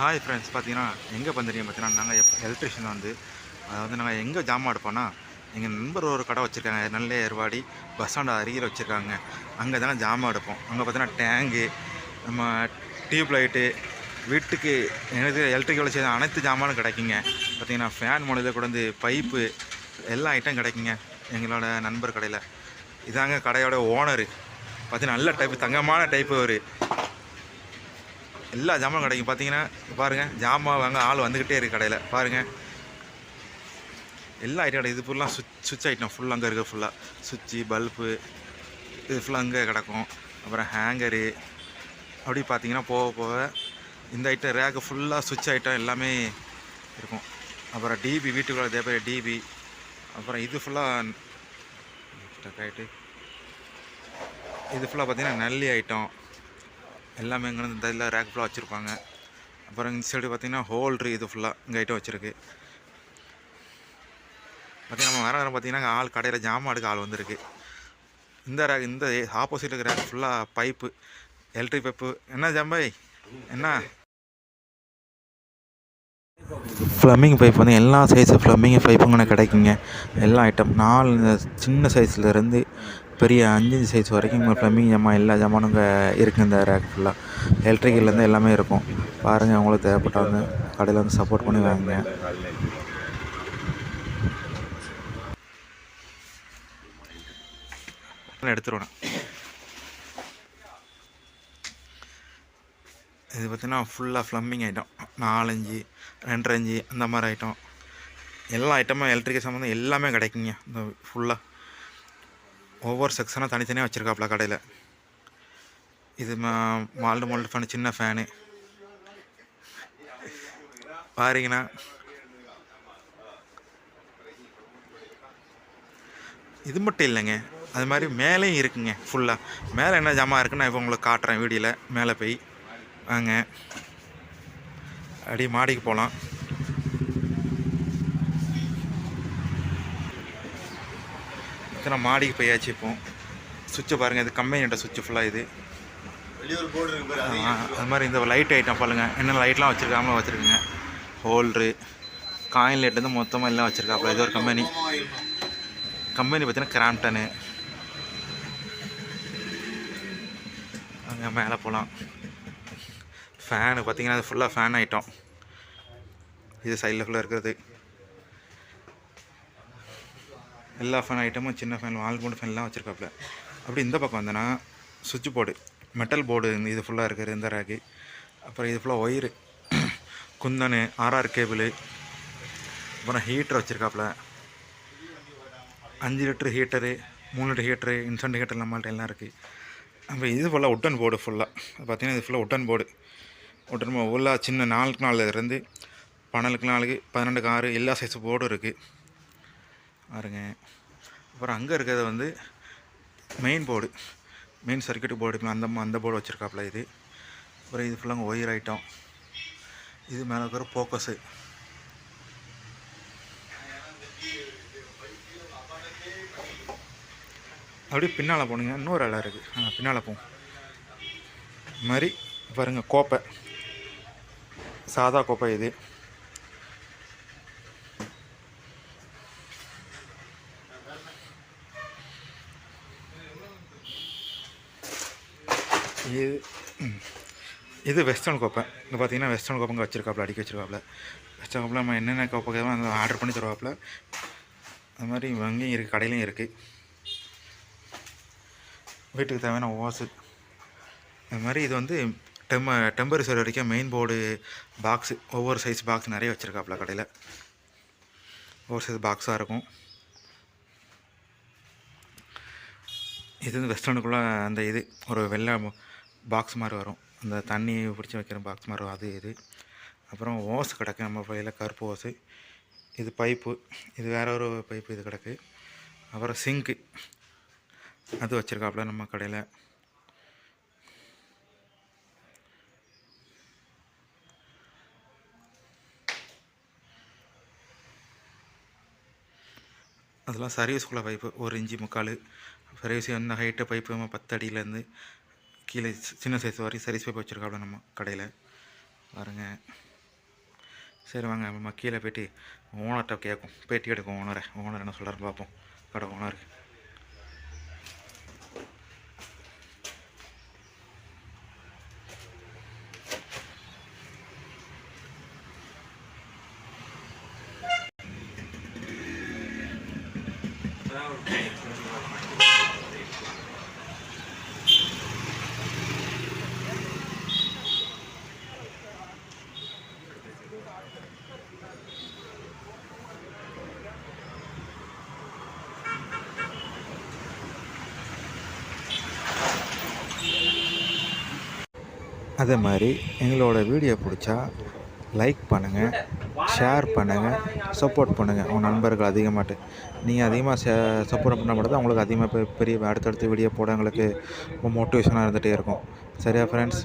Hi friends பார்த்தீங்கன்னா எங்கே பந்தறியும் பார்த்தீங்கன்னா நாங்கள் எப் எலக்ட்ரிஷியன் வந்து. அதாவது நாங்கள் எங்கே ஜாமான் எடுப்போம்னா எங்கள் நண்பர் ஒரு கடை வச்சுருக்காங்க நல்ல ஏர்வாடி பஸ் ஸ்டாண்ட் அருகில் வச்சுருக்காங்க. அங்கே தானே ஜாமான் எடுப்போம் அங்கே பார்த்தீங்கன்னா டேங்கு நம்ம டியூப் லைட்டு வீட்டுக்கு எனக்கு எலக்ட்ரிக்கல் செய்த அனைத்து ஜாமானும் கிடைக்குங்க. பார்த்தீங்கன்னா ஃபேன் மூலையில் கூட வந்து பைப்பு எல்லா ஐட்டம் கிடைக்குங்க எங்களோட நண்பர் கடையில். இதாங்க கடையோட ஓனரு பார்த்தீங்கன்னா நல்ல டைப்பு தங்கமான டைப்பு ஒரு எல்லா ஜாமானும் கிடைக்கும் பார்த்தீங்கன்னா பாருங்கள் ஜாமான் வாங்க ஆள் வந்துக்கிட்டே இருக்குது கடையில். பாருங்கள் எல்லா ஐட்டம் கிடைக்கும் இது ஃபுல்லாக சுவிச் சுவிட்ச் ஐட்டம் ஃபுல்லாக அங்கே இருக்குது ஃபுல்லாக சுவிட்சு பல்பு இது ஃபுல்லாக அங்கே கிடக்கும். அப்புறம் ஹேங்கரு அப்படி பார்த்தீங்கன்னா போக போக இந்த ஐட்டம் ரேக்கு ஃபுல்லாக சுவிட்ச் ஐட்டம் எல்லாமே இருக்கும். அப்புறம் டிபி வீட்டுக்குள்ளே அதே டிபி அப்புறம் இது ஃபுல்லாக ஆகிட்டு இது ஃபுல்லாக பார்த்தீங்கன்னா நல்லி ஐட்டம் எல்லாமே இங்கே இந்த இதில் ரேக் ஃபுல்லாக வச்சுருப்பாங்க. அப்புறம் இந்த சைடு பார்த்திங்கன்னா ஹோல்ட்ரு இது ஃபுல்லாக இங்கே ஐட்டம் வச்சுருக்கு. பார்த்தீங்கன்னா நம்ம வர வர பார்த்திங்கன்னா ஆள் கடையில் ஜாமான் எடுக்க ஆள் வந்திருக்கு. இந்த ரேக் இந்த ஆப்போசிட் இருக்கிற ரேக் ஃபுல்லாக பைப்பு எலக்ட்ரிக் பைப்பு என்ன ஜாம்பாய் என்ன? ஃப்ளம்மிங் பைப் வந்து எல்லா சைஸு ஃப்ளம்மிங் பைப்புங்க கிடைக்குங்க. எல்லா ஐட்டம் நாலு இந்த சின்ன சைஸ்லேருந்து பெரிய அஞ்சு சைஸ் வரைக்கும் இங்கே ஃப்ளம்மிங் ஜாமான் எல்லா ஜாமானும் இங்கே இருக்குது இந்த ரேக் ஃபுல்லாக எலக்ட்ரிக்கல்லேருந்து எல்லாமே இருக்கும். பாருங்கள் அவங்களுக்கு தேவைப்பட்ட வந்து கடையில் வந்து சப்போர்ட் பண்ணி வாங்குங்க. எடுத்துருவேன் இது பார்த்தீங்கன்னா ஃபுல்லாக ஃப்ளம்மிங் ஐட்டம் நாலஞ்சு ரெண்டரை அஞ்சு அந்த மாதிரி ஐட்டம் எல்லா ஐட்டமும் எலக்ட்ரிக்கல் சம்மந்தம் எல்லாமே கிடைக்குங்க. இந்த ஃபுல்லாக ஒவ்வொரு செக்ஷனாக தனித்தனியாக வச்சுருக்காப்புல கடையில். இது மால்டு மால்டு ஃபேனு சின்ன ஃபேனு பாருங்கண்ணா. இது மட்டும் இல்லைங்க. அது மாதிரி மேலேயும் இருக்குங்க ஃபுல்லாக மேலே என்ன ஜாமான் இருக்குன்னு நான் இப்போ உங்களுக்கு காட்டுறேன் வீடியோவில் மேலே போய். வாங்க. அப்படியே மாடிக்கு போகலாம் இத்தனை மாடிக்கு போயாச்சு இப்போ. சுவிட்சை பாருங்கள் இது கம்பெனியோட சுவிட்சு ஃபுல்லாக இது. அது மாதிரி இந்த லைட் ஐட்டம் பாருங்க. என்ன லைட்லாம் வச்சுருக்காம வச்சுருக்குங்க. ஹோல்ட்ரு காயின் லைட்லேருந்து மொத்தமாக எல்லாம் வச்சுருக்காப்புல. இது ஒரு கம்பெனி கம்பெனி பார்த்தீங்கன்னா கிராம்டனு அங்கே மேலே போகலாம் ஃபேனு பார்த்தீங்கன்னா அது ஃபுல்லாக ஃபேன் ஐட்டம் இது சைடில் ஃபுல்லாக இருக்கிறது. எல்லா ஃபேன் ஐட்டமும் சின்ன ஃபேன் வால் போர்டு ஃபேன்லாம் வச்சுருக்காப்புல. அப்படி இந்த பக்கம் வந்தேன்னா சுவிட்ச் போர்டு மெட்டல் போர்டு இது ஃபுல்லாக இருக்குது இந்த ரேக்கு அப்புறம் இது ஃபுல்லாக ஒயரு குந்தனு ஆர்ஆர் கேபிள் அப்புறம் ஹீட்டர் வச்சுருக்காப்புல. அஞ்சு லிட்டரு ஹீட்டரு மூணு லிட்டர் ஹீட்டரு இன்ஸ்டன்ட் ஹீட்டர் நம்மள்ட்ட எல்லாம் இருக்குது அப்புறம் இது ஃபுல்லாக உட்டன் போர்டு ஃபுல்லாக பார்த்தீங்கன்னா இது ஃபுல்லாக உட்டன் போர்டு உட்டன் போர்டு ஃபுல்லாக சின்ன நாலுக்கு நாலு இருந்து பன்னெண்டுக்கு நாலுக்கு பன்னெண்டுக்கு ஆறு எல்லா சைஸ் போர்டும் இருக்குது பாருங்க. அப்புறம் அங்கே இருக்கிறது வந்து main board main circuit board அந்த அந்த போர்டு வச்சுருக்காப்புல இது. அப்புறம் இது ஃபுல்லாக ஒயர் ஐட்டம் இது மேலே இருக்கிற ஃபோக்கஸு அப்படியே பின்னால் போனீங்க. இன்னொரு இடம் இருக்குது ஆ பின்னால் போகும் இது மாதிரி பாருங்கள் கோப்பை. சாதா கோப்பை இது. இது இது வெஸ்டர்ன் கோப்பை. இங்கே பார்த்தீங்கன்னா வெஸ்டர்ன் கோப்பங்க வச்சுருக்காப்புல அடிக்க வச்சுருக்காப்புல வெஸ்டர்ன் கோப்பில் நம்ம என்னென்ன கோப்பை கேட்கலாம் அந்த ஆர்டர் பண்ணி தருவாப்புல அது மாதிரி அங்கேயும் இருக்குது கடையிலையும் இருக்குது வீட்டுக்கு தேவையான ஓசு அது மாதிரி இது வந்து டெம்ப டெம்பரேச்சர் வரைக்கும் மெயின் போர்டு பாக்ஸு ஒவ்வொரு சைஸ் பாக்ஸ் நிறைய வச்சுருக்காப்புல கடையில். ஒவ்வொரு சைஸ் பாக்ஸாக இருக்கும். இது வந்து வெஸ்டர்னுக்குள்ளே அந்த இது ஒரு வெள்ளை பாக்ஸ் மாதிரி வரும். அந்த தண்ணி பிடிச்சி வைக்கிற பாக்ஸ் மாதிரி வரும். அது இது. அப்புறம் ஓஸ் கிடக்கு. நம்ம பையில் கருப்பு ஓசு. இது பைப்பு. இது வேற ஒரு பைப்பு இது கிடக்கு. அப்புறம் சிங்க்கு அது வச்சுருக்காப்புல நம்ம கடையில். அதெல்லாம் சர்வீஸ்குள்ளே பைப்பு. ஒரு இஞ்சி முக்கால். சர்வீஸ் என்ன ஹைட்டு பைப்பு நம்ம பத்து அடியிலேருந்து கீழே சின்ன சைஸ் வரைக்கும் சர்வீஸ் பைப் வச்சுருக்காப்புல நம்ம கடையில். பாருங்க. சரி வாங்க நம்ம கீழே போயிட்டு ஓனர்கிட்ட கேட்கும். பேட்டி எடுக்கும் ஓனரை. ஓனர் என்ன சொல்கிறாரு பார்ப்போம். கடை ஓனர். அதே மாதிரி எங்களோட வீடியோ பிடிச்சா லைக் பண்ணுங்கள் ஷேர் பண்ணுங்கள் சப்போர்ட் பண்ணுங்கள் உங்கள் நண்பர்கள் அதிகமாட்டு. நீங்கள் அதிகமாக சே சப்போர்ட் பண்ண மட்டும் தான் உங்களுக்கு அதிகமாக பெரிய அடுத்தடுத்து வீடியோ போட எங்களுக்கு மோட்டிவேஷனாக இருந்துகிட்டே இருக்கும். சரியா ஃப்ரெண்ட்ஸ்